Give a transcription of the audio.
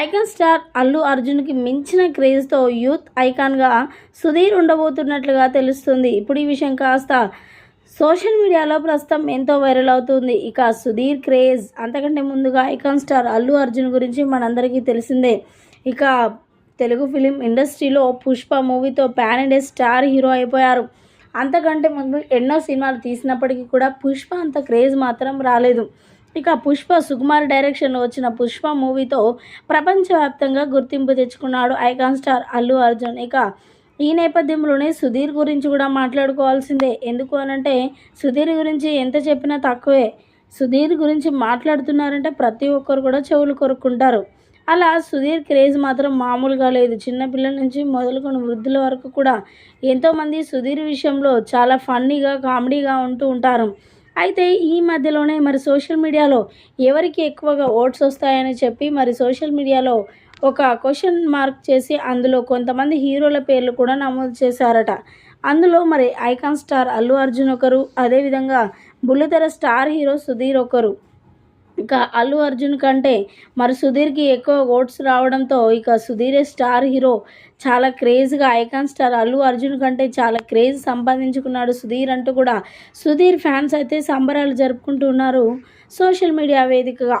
Icon star Allu అర్జున్కి మించిన క్రేజ్తో youth ఐకాన్గా Sudheer ఉండబోతున్నట్లుగా తెలుస్తుంది. ఇప్పుడు ఈ విషయం కాస్త సోషల్ మీడియాలో ప్రస్తుతం ఎంతో వైరల్ అవుతుంది. ఇక సుధీర్ క్రేజ్ అంతకంటే ముందుగా ఐకాన్ స్టార్ అల్లు అర్జున్ గురించి మనందరికీ తెలిసిందే. ఇక తెలుగు ఫిలిం ఇండస్ట్రీలో పుష్ప మూవీతో ప్యాన్ ఇండియా స్టార్ హీరో అయిపోయారు. అంతకంటే ముందు ఎన్నో సినిమాలు తీసినప్పటికీ కూడా పుష్ప అంత క్రేజ్ మాత్రం రాలేదు. ఇక పుష్ప సుకుమార్ డైరెక్షన్లో వచ్చిన పుష్ప మూవీతో ప్రపంచవ్యాప్తంగా గుర్తింపు తెచ్చుకున్నాడు ఐకాన్ స్టార్ అల్లు అర్జున్. ఇక ఈ నేపథ్యంలోనే సుధీర్ గురించి కూడా మాట్లాడుకోవాల్సిందే. ఎందుకు అనంటే సుధీర్ గురించి ఎంత చెప్పినా తక్కువే. సుధీర్ గురించి మాట్లాడుతున్నారంటే ప్రతి ఒక్కరు కూడా చెవులు కొరుక్కుంటారు. అలా సుధీర్ క్రేజ్ మాత్రం మామూలుగా లేదు. చిన్నపిల్లల నుంచి మొదలుకొని వృద్ధుల వరకు కూడా ఎంతోమంది సుధీర్ విషయంలో చాలా ఫన్నీగా కామెడీగా ఉంటూ ఉంటారు. అయితే ఈ మధ్యలోనే మరి సోషల్ మీడియాలో ఎవరికి ఎక్కువగా ఓట్స్ వస్తాయని చెప్పి మరి సోషల్ మీడియాలో ఒక క్వశ్చన్ మార్క్ చేసి అందులో కొంతమంది హీరోల పేర్లు కూడా నమోదు చేశారట. అందులో మరి ఐకాన్ స్టార్ అల్లు అర్జున్ ఒకరు అదేవిధంగా బుల్లితెర స్టార్ హీరో సుధీర్ ఒకరు. ఇక అల్లు అర్జున్ కంటే మరి సుధీర్కి ఎక్కువ ఓట్స్ రావడంతో ఇక సుధీరే స్టార్ హీరో. చాలా క్రేజ్గా ఐకాన్ స్టార్ అల్లు అర్జున్ కంటే చాలా క్రేజ్ సంపాదించుకున్నాడు సుధీర్ అంటూ కూడా సుధీర్ ఫ్యాన్స్ అయితే సంబరాలు జరుపుకుంటున్నారు సోషల్ మీడియా వేదికగా.